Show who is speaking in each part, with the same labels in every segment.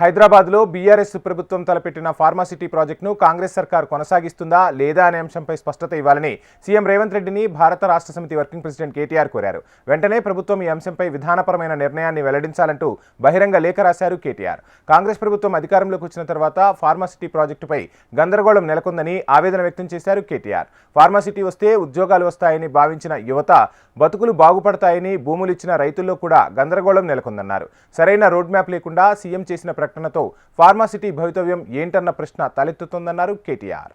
Speaker 1: హైదరాబాద్లో బీఆర్ఎస్ ప్రభుత్వం తలపెట్టిన ఫార్మాసిటీ ప్రాజెక్టును కాంగ్రెస్ సర్కార్ కొనసాగిస్తుందా లేదా అనే అంశంపై స్పష్టత ఇవ్వాలని సీఎం రేవంత్ రెడ్డిని భారత రాష్ట్ర సమితి వర్కింగ్ ప్రెసిడెంట్ కేటీఆర్ కోరారు. వెంటనే ప్రభుత్వం ఈ అంశంపై విధానపరమైన నిర్ణయాన్ని వెల్లడించాలంటూ బహిరంగ లేఖ రాశారు కేటీఆర్. కాంగ్రెస్ ప్రభుత్వం అధికారంలోకి వచ్చిన తర్వాత ఫార్మాసిటీ ప్రాజెక్టుపై గందరగోళం నెలకొందని ఆవేదన వ్యక్తం చేశారు కేటీఆర్. ఫార్మాసిటీ వస్తే ఉద్యోగాలు వస్తాయని భావించిన యువత బతుకులు బాగుపడతాయని భూములు ఇచ్చిన రైతుల్లో కూడా గందరగోళం నెలకొందన్నారు. సరైన రోడ్ మ్యాప్ లేకుండా సీఎం చేసిన ప్రకటనతో ఫార్మాసిటీ భవితవ్యం ఏంటన్న ప్రశ్న తలెత్తుతోందన్నారు కేటీఆర్.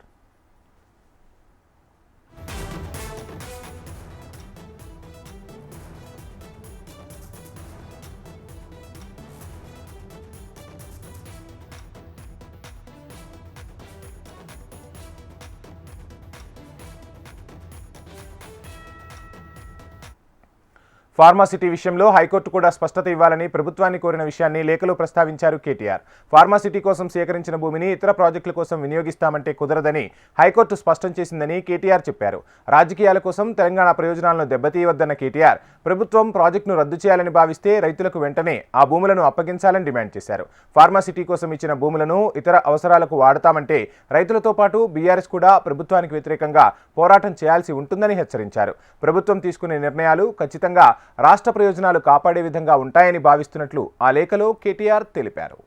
Speaker 1: ఫార్మాసిటీ విషయంలో హైకోర్టు కూడా స్పష్టత ఇవ్వాలని ప్రభుత్వాన్ని కోరిన విషయాన్ని లేఖలో ప్రస్తావించారు కేటీఆర్. ఫార్మాసిటీ కోసం సేకరించిన భూమిని ఇతర ప్రాజెక్టుల కోసం వినియోగిస్తామంటే కుదరదని హైకోర్టు స్పష్టం చేసిందని కేటీఆర్ చెప్పారు. రాజకీయాల కోసం తెలంగాణ ప్రయోజనాలను దెబ్బతీయవద్దన్న కేటీఆర్ ప్రభుత్వం ప్రాజెక్టును రద్దు చేయాలని భావిస్తే రైతులకు వెంటనే ఆ భూములను అప్పగించాలని డిమాండ్ చేశారు. ఫార్మాసిటీ కోసం ఇచ్చిన భూములను ఇతర అవసరాలకు వాడతామంటే రైతులతో పాటు బీఆర్ఎస్ కూడా ప్రభుత్వానికి వ్యతిరేకంగా పోరాటం చేయాల్సి ఉంటుందని హెచ్చరించారు. ప్రభుత్వం తీసుకునే నిర్ణయాలు ఖచ్చితంగా రాష్ట్ర ప్రయోజనాలు కాపాడే విధంగా ఉంటాయని భావిస్తున్నట్లు ఆ లేఖలో కేటీఆర్ తెలిపారు.